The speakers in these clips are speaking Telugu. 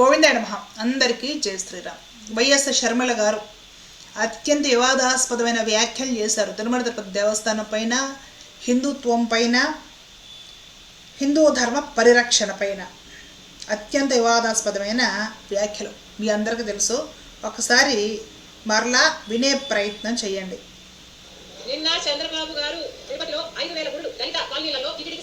గోవిందాయ నమః అందరికీ జయ శ్రీరామ్. వైఎస్ శర్మల గారు అత్యంత వివాదాస్పదమైన వ్యాఖ్యలు చేశారు. తిరుమల తిరుపతి దేవస్థానం పైన హిందుత్వం పైన హిందూ ధర్మ పరిరక్షణ పైన అత్యంత వివాదాస్పదమైన వ్యాఖ్యలు. మీ అందరికీ తెలుసు. ఒకసారి మరలా వినే ప్రయత్నం చేయండి. నిన్న చంద్రబాబు గారు తిరుపతిలో ఐదు వేల గుళ్ళు దళిత కాలనీలలో టిటిడికి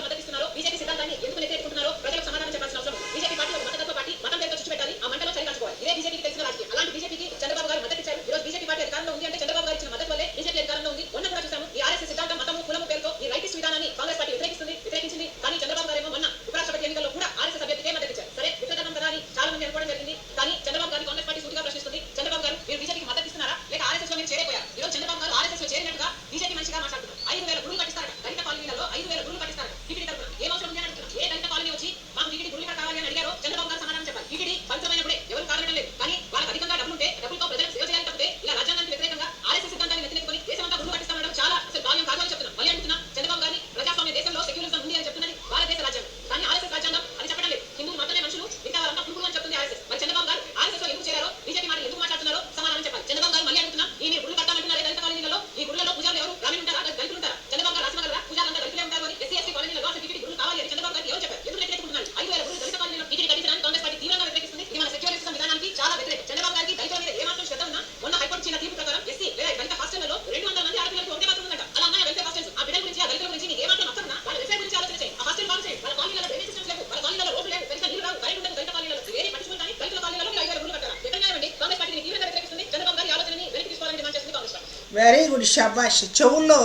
వెరీ గుడ్ షబాష్ చెవుల్లో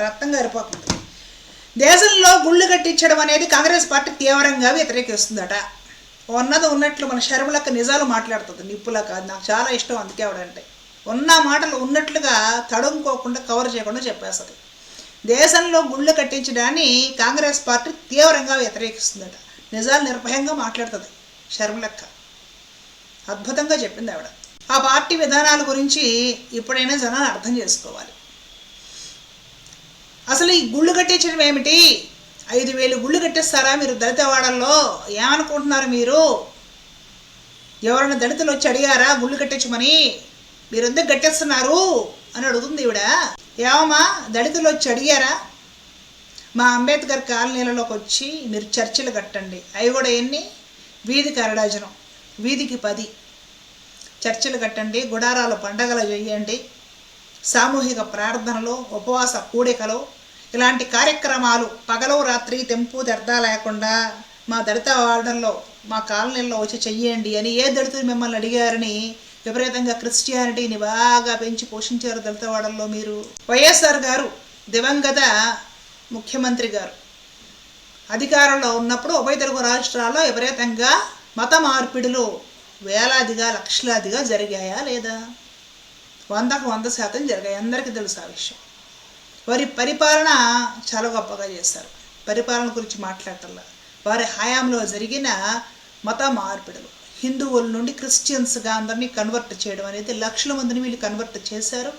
రక్తం గారిపోతుంది. దేశంలో గుళ్ళు కట్టించడం అనేది కాంగ్రెస్ పార్టీ తీవ్రంగా వ్యతిరేకిస్తుందట. ఉన్నది ఉన్నట్లు మన శర్మలక్క నిజాలు మాట్లాడుతుంది. నిప్పులా కాదు నాకు చాలా ఇష్టం అందుకే ఆవిడంటే. ఉన్న మాటలు ఉన్నట్లుగా తడుముకోకుండా కవర్ చేయకుండా చెప్పేస్తుంది. దేశంలో గుళ్ళు కట్టించడాన్ని కాంగ్రెస్ పార్టీ తీవ్రంగా వ్యతిరేకిస్తుందట. నిజాలు నిర్భయంగా మాట్లాడుతుంది శర్మలక్క. అద్భుతంగా చెప్పింది ఆవిడ. ఆ పార్టీ విధానాల గురించి ఇప్పుడైనా జనాలు అర్థం చేసుకోవాలి. అసలు ఈ గుళ్ళు కట్టించడం ఏమిటి? ఐదు వేలు గుళ్ళు కట్టేస్తారా మీరు దళితవాడల్లో? ఏమనుకుంటున్నారు మీరు? ఎవరైనా దళితులు వచ్చి అడిగారా గుళ్ళు కట్టించమని? మీరు కట్టేస్తున్నారు? అని అడుగుతుంది ఈవిడ. ఏమమ్మా దళితులు వచ్చి అడిగారా? మా అంబేద్కర్ కాలనీలలోకి వచ్చి మీరు చర్చిలు కట్టండి. అవి కూడా ఎన్ని? వీధికి అరడాజనం. వీధికి పది. చర్చలు కట్టండి గుడారాలు పండగలు చేయండి సామూహిక ప్రార్థనలు ఉపవాస కూడికలు ఇలాంటి కార్యక్రమాలు పగలు రాత్రి తెంపు దెర్ద లేకుండా మా దళిత వార్డన్లో మా కాలనీల్లో వచ్చి చెయ్యండి అని ఏ దళితులు మిమ్మల్ని అడిగారని విపరీతంగా క్రిస్టియానిటీని బాగా పెంచి పోషించారు దళిత వాడల్లో మీరు. వైఎస్ఆర్ గారు దివంగత ముఖ్యమంత్రి గారు. అధికారంలో ఉన్నప్పుడు ఉభయ తెలుగు రాష్ట్రాల్లో విపరీతంగా మత మార్పిడులు వేలాదిగా లక్షలాదిగా జరిగాయా లేదా? వందకు వంద శాతం జరిగాయి. అందరికీ తెలుసు ఆ విషయం. వారి పరిపాలన చాలా గొప్పగా చేశారు పరిపాలన గురించి మాట్లాడటంలా. వారి హయాంలో జరిగిన మత మార్పిడులు హిందువుల నుండి క్రిస్టియన్స్గా అందరినీ కన్వర్ట్ చేయడం అనేది లక్షల మందిని వీళ్ళు కన్వర్ట్ చేశారు.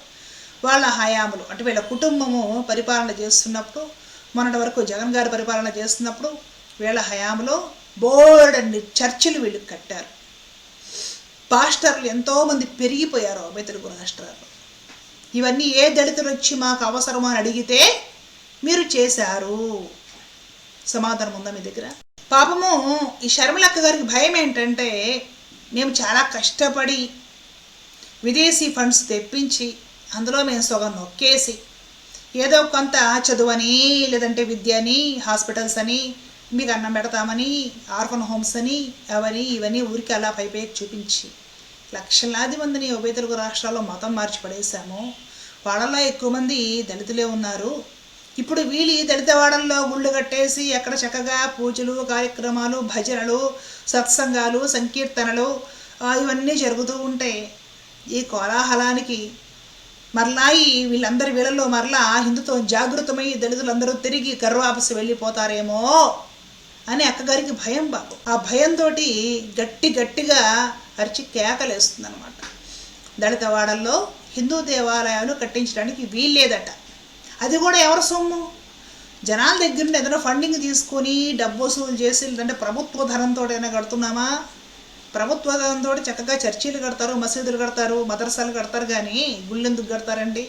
వాళ్ళ హయాములు అంటే వీళ్ళ కుటుంబము పరిపాలన చేస్తున్నప్పుడు మొన్నటి వరకు జగన్ గారు పరిపాలన చేస్తున్నప్పుడు వీళ్ళ హయాంలో బోర్డ్ చర్చిలు వీళ్ళు కట్టారు. పాస్టర్లు ఎంతోమంది పెరిగిపోయారు ఉభయ తెలుగు రాష్ట్రాల్లో. ఇవన్నీ ఏ దళితులు వచ్చి మాకు అవసరమో అని అడిగితే మీరు చేశారు. సమాధానం ఉందా మీ దగ్గర? పాపము ఈ శర్మలక్క గారికి భయం ఏంటంటే మేము చాలా కష్టపడి విదేశీ ఫండ్స్ తెప్పించి అందులో మేము సగం నొక్కేసి ఏదో కొంత చదువని లేదంటే విద్య అని హాస్పిటల్స్ అని మీకు అన్నం పెడతామని ఆర్ఫన్ హోమ్స్ అని అవని ఇవన్నీ ఊరికి అలా పైపై చూపించి లక్షలాది మందిని ఉభయ తెలుగు రాష్ట్రాల్లో మతం మార్చి పడేశాము. వాళ్ళలో ఎక్కువ మంది దళితులే ఉన్నారు. ఇప్పుడు వీళ్ళు ఈ దళిత వాడల్లో గుళ్ళు కట్టేసి ఎక్కడ చక్కగా పూజలు కార్యక్రమాలు భజనలు సత్సంగాలు సంకీర్తనలు ఇవన్నీ జరుగుతూ ఉంటే ఈ కోలాహలానికి మరలా ఈ వీళ్ళందరి వీళ్ళల్లో మరలా హిందుత్వం జాగృతమై దళితులందరూ తిరిగి గర్వాపసి వెళ్ళిపోతారేమో. అని అక్కగారికి భయం బాబు ఆ భయంతో గట్టి గట్టిగా అరిచి కేకలేస్తుంది అనమాట దళితవాడల్లో హిందూ దేవాలయాలు కట్టించడానికి వీల్లేదట. అది కూడా ఎవరి సొమ్ము? జనాల దగ్గర నుండి ఏదైనా ఫండింగ్ తీసుకొని డబ్బు వసూలు చేసి లేదంటే ప్రభుత్వ ధనంతో అయినా కడుతున్నామా? ప్రభుత్వ ధనంతో చక్కగా చర్చీలు కడతారు మసీదులు కడతారు మదరసాలు కడతారు కానీ గుళ్ళెందుకు కడతారండి?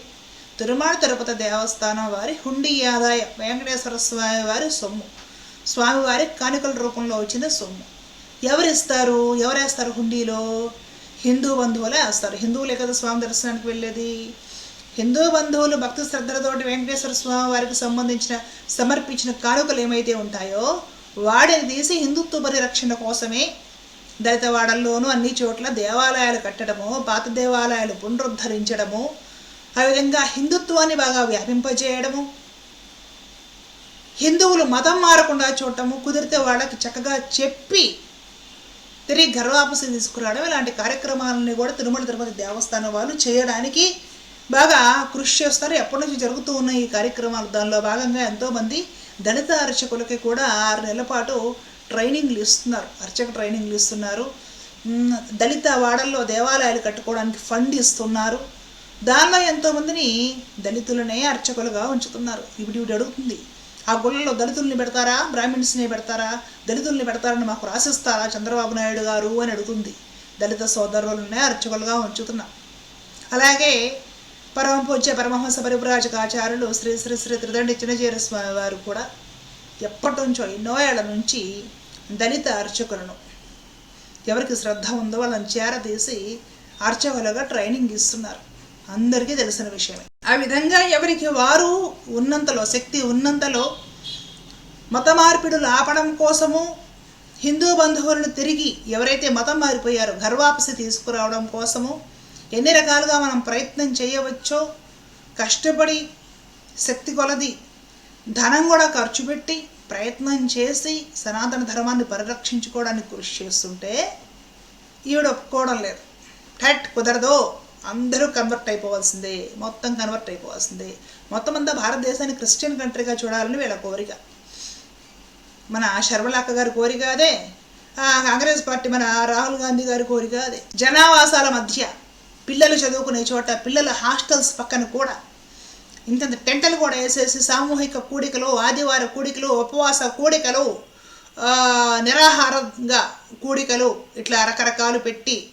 తిరుమల తిరుపతి దేవస్థానం వారి హుండీ ఆదాయం వెంకటేశ్వర స్వామి వారి సొమ్ము. స్వామివారి కానుకల రూపంలో వచ్చిన సొమ్ము. ఎవరు ఇస్తారు హుండీలో? హిందూ బంధువులే వేస్తారు. హిందువులే కదా స్వామి దర్శనానికి వెళ్ళేది. హిందూ బంధువులు భక్తి శ్రద్ధలతోటి వెంకటేశ్వర స్వామి వారికి సంబంధించిన సమర్పించిన కానుకలు ఏమైతే ఉంటాయో వాడిని తీసి హిందుత్వ పరిరక్షణ కోసమే దళితవాడల్లోనూ అన్ని చోట్ల దేవాలయాలు కట్టడము పాత దేవాలయాలు పునరుద్ధరించడము ఆ విధంగా హిందుత్వాన్ని బాగా వ్యాపింపజేయడము హిందువులు మతం మారకుండా చూడటము కుదిరితే వాళ్ళకి చక్కగా చెప్పి తిరిగి గర్వాపసి తీసుకురావడం ఇలాంటి కార్యక్రమాలని కూడా తిరుమల తిరుపతి దేవస్థానం వాళ్ళు చేయడానికి బాగా కృషి చేస్తారు. ఎప్పటి నుంచి జరుగుతూ ఉన్న ఈ కార్యక్రమాలు దానిలో భాగంగా ఎంతోమంది దళిత అర్చకులకి కూడా ఆరు నెలల పాటు ట్రైనింగ్లు ఇస్తున్నారు. అర్చక ట్రైనింగ్లు ఇస్తున్నారు. దళిత వాడల్లో దేవాలయాలు కట్టుకోవడానికి ఫండ్ ఇస్తున్నారు. దానిలో ఎంతోమందిని దళితులనే అర్చకులుగా ఉంచుతున్నారు. ఇప్పుడు ఇవి అడుగుతుంది ఆ గుళ్ళలో దళితుల్ని పెడతారా? బ్రాహ్మిన్స్ని పెడతారా? దళితుల్ని పెడతారని మాకు రాసిస్తారా చంద్రబాబు నాయుడు గారు అని అడుగుతుంది. దళిత సోదరులనే అర్చకులుగా ఉంచుతున్నాం. అలాగే పరమ పూజ్య పరమహంస పరివ్రాజకాచార్యులు శ్రీ శ్రీ శ్రీ త్రిదండి చిన్నజీర స్వామి వారు కూడా ఎప్పటి నుంచో ఎన్నో ఏళ్ళ నుంచి దళిత అర్చకులను ఎవరికి శ్రద్ధ ఉందో వాళ్ళని చేరదీసి అర్చకులుగా ట్రైనింగ్ ఇస్తున్నారు. అందరికీ తెలిసిన విషయమే. ఆ విధంగా ఎవరికి వారు ఉన్నంతలో శక్తి ఉన్నంతలో మత మార్పిడులు ఆపడం కోసము హిందూ బంధువులను తిరిగి ఎవరైతే మతం మారిపోయారో గర్వాపసి తీసుకురావడం కోసము ఎన్ని రకాలుగా మనం ప్రయత్నం చేయవచ్చో కష్టపడి శక్తి కొలది ధనం కూడా ఖర్చు పెట్టి ప్రయత్నం చేసి సనాతన ధర్మాన్ని పరిరక్షించుకోవడానికి కృషి చేస్తుంటే ఈవిడ ఒప్పుకోవడం లేదు. టట్ కుదరదు అందరూ కన్వర్ట్ అయిపోవాల్సిందే. మొత్తం కన్వర్ట్ అయిపోవాల్సిందే. మొత్తం అంతా భారతదేశాన్ని క్రిస్టియన్ కంట్రీగా చూడాలని వీళ్ళ కోరిక. మన శర్మలక్క గారి కోరిక అదే. కాంగ్రెస్ పార్టీ మన రాహుల్ గాంధీ గారి కోరిక అదే. జనావాసాల మధ్య పిల్లలు చదువుకునే చోట పిల్లల హాస్టల్స్ పక్కన కూడా ఇంతంత టెంటలు కూడా వేసేసి సామూహిక కూడికలు ఆదివార కూడికలు ఉపవాస కూడికలు నిరాహారంగా కూడికలు ఇట్లా రకరకాలు పెట్టి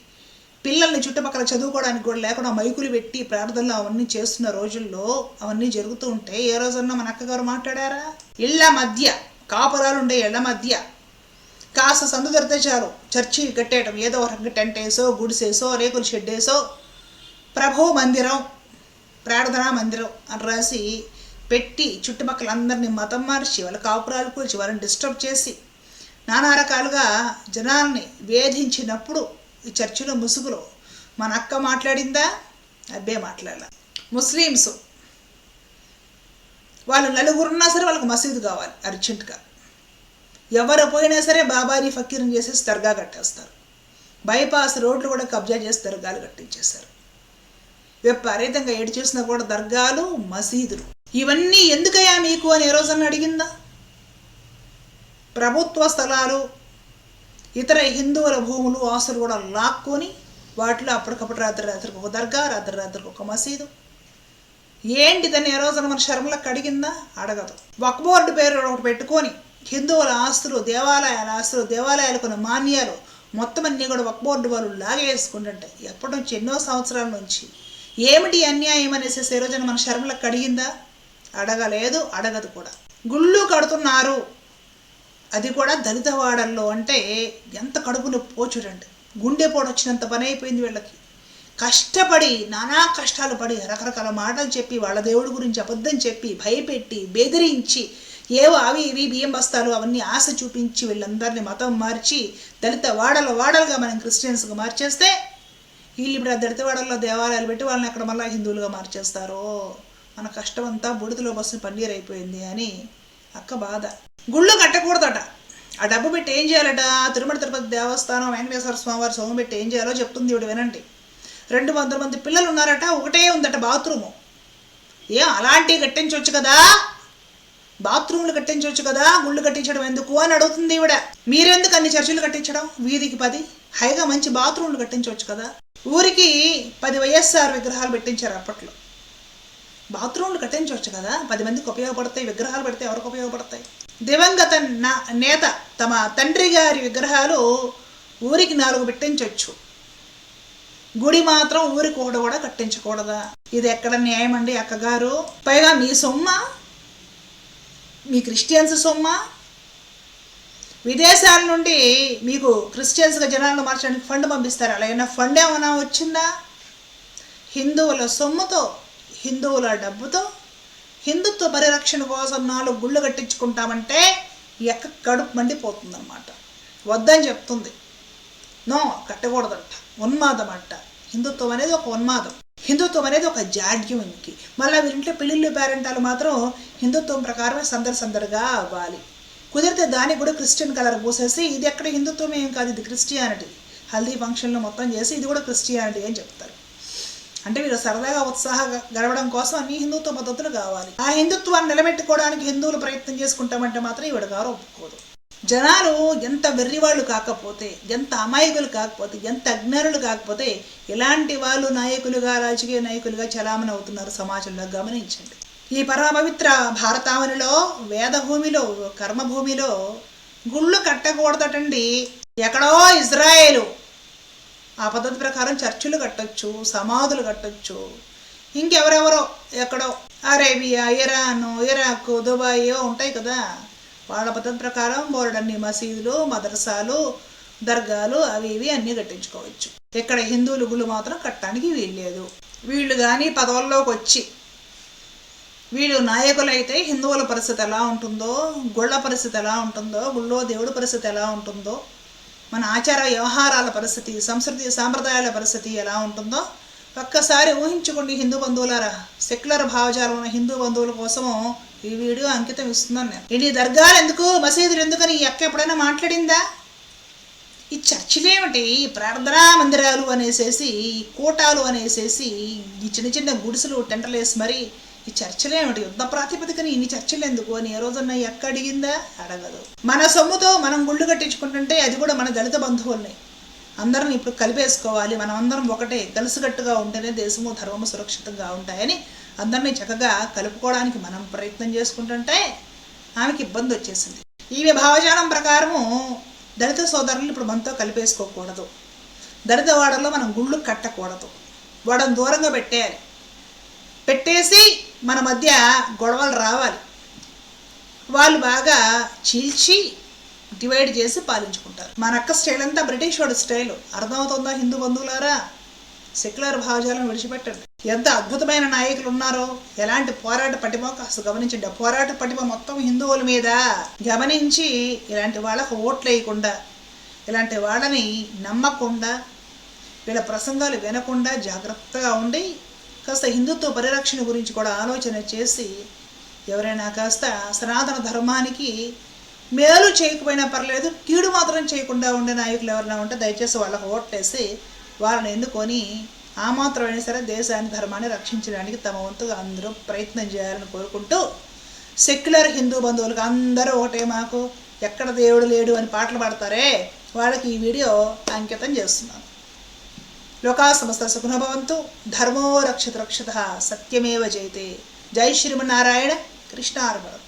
పిల్లల్ని చుట్టుపక్కల చదువుకోవడానికి కూడా లేకుండా మైకులు పెట్టి ప్రార్థనలు అవన్నీ చేస్తున్న రోజుల్లో అవన్నీ జరుగుతూ ఉంటే ఏ రోజన్నా మన అక్కగారు మాట్లాడారా? ఇళ్ళ మధ్య కాపురాలు ఉండే ఇళ్ళ మధ్య కాస్త సందు దొరికితే చాలు. చర్చి కట్టేయటం ఏదో ఒక రంగు టెంట్ వేసో గుడిసేసో రేకుల షెడ్ వేసో ప్రభు మందిరం ప్రార్థనా మందిరం అని రాసి పెట్టి చుట్టుపక్కల అందరినీ మతం మార్చి వాళ్ళ కాపురాలు కూల్చి వాళ్ళని డిస్టర్బ్ చేసి నానా రకాలుగా జనాల్ని వేధించినప్పుడు ఈ చర్చిలో ముసుగులో మన అక్క మాట్లాడిందా? అబ్బే మాట్లాడాల. ముస్లిమ్స్ వాళ్ళు నలుగురున్నా సరే వాళ్ళకి మసీదు కావాలి అర్జెంటుగా. ఎవరు పోయినా సరే బాబాని ఫకీర్ని చేసేసి దర్గా కట్టేస్తారు. బైపాస్ రోడ్లు కూడా కబ్జా చేసి దర్గాలు కట్టించేశారు. విపరీతంగా ఏడు చేసినా కూడా దర్గాలు మసీదులు. ఇవన్నీ ఎందుకయ్యా మీకు అని ఏ రోజన్నా అడిగిందా? ప్రభుత్వ స్థలాలు ఇతర హిందువుల భూములు ఆస్తులు కూడా లాక్కొని వాటిలో అప్పటికప్పుడు రాత్రి రాత్రికి ఒక దర్గా రాత్రి రాత్రికి ఒక మసీదు. ఏంటి దాన్ని ఏ రోజున మన శర్మలకు అడిగిందా అడగదు. వక్ బోర్డు పేరు ఒకటి పెట్టుకొని హిందువుల ఆస్తులు దేవాలయాల ఆస్తులు దేవాలయాలు కొన్ని మాన్యాలు మొత్తం అన్నీ కూడా వక్ బోర్డు వాళ్ళు లాగేసుకుంటుంటాయి ఎప్పటి నుంచి ఎన్నో సంవత్సరాల నుంచి ఏమిటి అన్యాయం అనేసి ఏ రోజున మన శర్మలకు అడిగిందా అడగలేదు అడగదు కూడా. గుళ్ళు కడుతున్నారు. అది కూడా దళిత వాడల్లో అంటే ఎంత కడుపులో చూడండి. గుండెపోటు వచ్చినంత పని అయిపోయింది వీళ్ళకి. కష్టపడి నానా కష్టాలు పడి రకరకాల మాటలు చెప్పి వాళ్ళ దేవుడి గురించి అబద్ధం చెప్పి భయపెట్టి బెదిరించి ఏవో అవి ఇవి బియ్యం బస్తాలు అవన్నీ ఆశ చూపించి వీళ్ళందరినీ మతం మార్చి దళిత వాడలు వాడలుగా మనం క్రిస్టియన్స్గా మార్చేస్తే వీళ్ళు ఇప్పుడు ఆ దళిత వాడల్లో దేవాలయాలు పెట్టి వాళ్ళని అక్కడ మళ్ళీ హిందువులుగా మార్చేస్తారో? మన కష్టం అంతా బుడిదలో బస్సు పన్నీర్ అయిపోయింది అని అక్క బాధ. గుళ్ళు కట్టకూడదట. ఆ డబ్బు పెట్టి ఏం చేయాలట? తిరుమల తిరుపతి దేవస్థానం వెంకటేశ్వర స్వామి వారి సొమ్ము పెట్టి ఏం చేయాలో చెప్తుంది ఇవిడు వినండి. రెండు వందల మంది పిల్లలు ఉన్నారట ఒకటే ఉందట బాత్రూము. ఏం అలాంటివి కట్టించవచ్చు కదా? బాత్రూములు కట్టించవచ్చు కదా? గుళ్ళు కట్టించడం ఎందుకు అని అడుగుతుంది ఈవిడ. మీరెందుకు అన్ని చర్చిలు కట్టించడం? వీధికి పది. హైగా మంచి బాత్రూములు కట్టించవచ్చు కదా? ఊరికి పది వైఎస్ఆర్ విగ్రహాలు పెట్టించారు అప్పట్లో. బాత్రూమ్లు కట్టించవచ్చు కదా? పది మందికి ఉపయోగపడతాయి విగ్రహాలు పెడితే ఎవరికి ఉపయోగపడతాయి? దివంగత నా- నేత తమ తండ్రి గారి విగ్రహాలు ఊరికి నాలుగు పెట్టించవచ్చు గుడి మాత్రం ఊరికి ఒకటి కూడా కట్టించకూడదా? ఇది ఎక్కడ న్యాయం అండి అక్కగారు? పైగా మీ సొమ్మ? మీ క్రిస్టియన్స్ సొమ్మ? విదేశాల నుండి మీకు క్రిస్టియన్స్గా జనాలను మార్చడానికి ఫండ్ పంపిస్తారు? అలా ఏమైనా ఫండ్ ఏమైనా వచ్చిందా? హిందువుల సొమ్ముతో హిందువుల డబ్బుతో? హిందుత్వ పరిరక్షణ కోసం నాలుగు గుళ్ళు కట్టించుకుంటామంటే ఎక్క కడుపు మండిపోతుందన్నమాట. వద్దని చెప్తుంది. నో కట్టకూడదంట. ఉన్మాదం అంట. హిందుత్వం అనేది ఒక ఉన్మాదం. హిందుత్వం అనేది ఒక జాడ్యం ఇంకి. మళ్ళీ వీరింట్లో పెళ్ళిళ్ళు పేరెంటాలు మాత్రం హిందుత్వం ప్రకారమే సందడి సందడిగా అవ్వాలి. కుదిరితే దానికి కూడా క్రిస్టియన్ కలర్ పూసేసి ఇది ఎక్కడ హిందుత్వం ఏం కాదు ఇది క్రిస్టియానిటీ. హల్దీ ఫంక్షన్లు మొత్తం చేసి ఇది కూడా క్రిస్టియానిటీ అని చెప్తారు. అంటే వీరు సరదాగా ఉత్సాహంగా గడవడం కోసం అన్ని హిందుత్వ పద్ధతులు కావాలి. ఆ హిందుత్వాన్ని నిలబెట్టుకోవడానికి హిందువులు ప్రయత్నం చేసుకుంటామంటే మాత్రం ఈవిడ గారు ఒప్పుకోదు. జనాలు ఎంత వెర్రివాళ్ళు కాకపోతే ఎంత అమాయకులు కాకపోతే ఎంత అజ్ఞానులు కాకపోతే ఇలాంటి వాళ్ళు నాయకులుగా రాజకీయ నాయకులుగా చలామణి అవుతున్నారు సమాజంలో. గమనించండి. ఈ పరమపవిత్ర భారతావనిలో వేదభూమిలో కర్మభూమిలో గుళ్ళు కట్టకూడదటండి. ఎక్కడో ఇజ్రాయేలు ఆ పద్ధతి ప్రకారం చర్చిలు కట్టొచ్చు సమాధులు కట్టొచ్చు. ఇంకెవరెవరో ఎక్కడో. అరేబియా ఇరాన్ ఇరాక్ దుబాయ్ ఏవో ఉంటాయి కదా. వాళ్ళ పద్ధతి ప్రకారం బోర్డన్ని మసీదులు మదరసాలు దర్గాలు అవి ఇవి అన్నీ కట్టించుకోవచ్చు. ఇక్కడ హిందువులు గుళ్ళు మాత్రం కట్టడానికి వీల్లేదు. వీళ్ళు కానీ పదవుల్లోకి వచ్చి వీళ్ళు నాయకులైతే హిందువుల పరిస్థితి ఎలా ఉంటుందో గుళ్ళ పరిస్థితి ఎలా ఉంటుందో గుళ్ళో దేవుడి పరిస్థితి ఎలా ఉంటుందో మన ఆచార వ్యవహారాల పరిస్థితి సంస్కృతి సాంప్రదాయాల పరిస్థితి ఎలా ఉంటుందో ఒక్కసారి ఊహించుకోండి హిందూ బంధువులారా. సెక్యులర్ భావజాలం ఉన్న హిందూ బంధువుల కోసము ఈ వీడియో అంకితం ఇస్తున్నాను నేను. ఇన్ని దర్గాలు ఎందుకు మసీదులు ఎందుకని ఈ అక్క ఎప్పుడైనా మాట్లాడిందా? ఈ చర్చిలేమిటి ఈ ప్రార్థనా మందిరాలు అనేసేసి ఈ కూటాలు అనేసేసి ఈ చిన్న చిన్న గుడిసెలు టెంటలేసి మరి ఈ చర్చలేమిటి యుద్ధ ప్రాతిపదికన ఇన్ని చర్చలు ఎందుకు? అని ఏ రోజున్న ఎక్క అడిగిందా. అడగదు మన సొమ్ముతో మనం గుళ్ళు కట్టించుకుంటుంటే అది కూడా మన దళిత బంధువుల్ని. అందరం ఇప్పుడు కలిపేసుకోవాలి. మనం అందరం ఒకటే కలిసికట్టుగా ఉంటేనే దేశము ధర్మము సురక్షితంగా ఉంటాయని అందరినీ చక్కగా కలుపుకోవడానికి మనం ప్రయత్నం చేసుకుంటుంటే ఆమెకి ఇబ్బంది వచ్చేసింది. ఈమె భావజాలం ప్రకారము దళిత సోదరులు ఇప్పుడు మనతో కలిపేసుకోకూడదు. దళిత వాడలో మనం గుళ్ళు కట్టకూడదు. వాడని దూరంగా పెట్టేయాలి. పెట్టేసి మన మధ్య గొడవలు రావాలి. వాళ్ళు బాగా చీల్చి డివైడ్ చేసి పాలించుకుంటారు. మన అక్క స్టైల్ అంతా బ్రిటిష్ వాడి స్టైల్ అర్థమవుతుందా హిందూ బంధువులారా? సెక్యులర్ భావజాలను విడిచిపెట్టండి. ఎంత అద్భుతమైన నాయకులు ఉన్నారో ఎలాంటి పోరాట పటిమ కాస్త గమనించండి. పోరాట పటిమ మొత్తం హిందువుల మీద. గమనించి ఇలాంటి వాళ్ళకు ఓట్లు వేయకుండా ఇలాంటి వాళ్ళని నమ్మకుండా వీళ్ళ ప్రసంగాలు వినకుండా జాగ్రత్తగా ఉండి కాస్త హిందుత్వ పరిరక్షణ గురించి కూడా ఆలోచన చేసి ఎవరైనా కాస్త సనాతన ధర్మానికి మేలు చేయకపోయినా పర్లేదు కీడు మాత్రం చేయకుండా ఉండే నాయకులు ఎవరైనా ఉంటే దయచేసి వాళ్ళకు ఓట్లేసి వాళ్ళని ఎన్నుకొని ఆ మాత్రమైనా సరే దేశాన్ని ధర్మాన్ని రక్షించడానికి తమ వంతుగా అందరూ ప్రయత్నం చేయాలని కోరుకుంటూ సెక్యులర్ హిందూ బంధువులకు అందరూ ఒకటే మాకు ఎక్కడ దేవుడు లేడు అని పాటలు పాడతారే? వాళ్ళకి ఈ వీడియో అంకితం చేస్తున్నాను. లోకా సమస్త సుఖనభవంతు ధర్మో రక్షత రక్షత. సత్యమేవ జయతే. జై శ్రీమన్నారాయణ. కృష్ణార్పణ.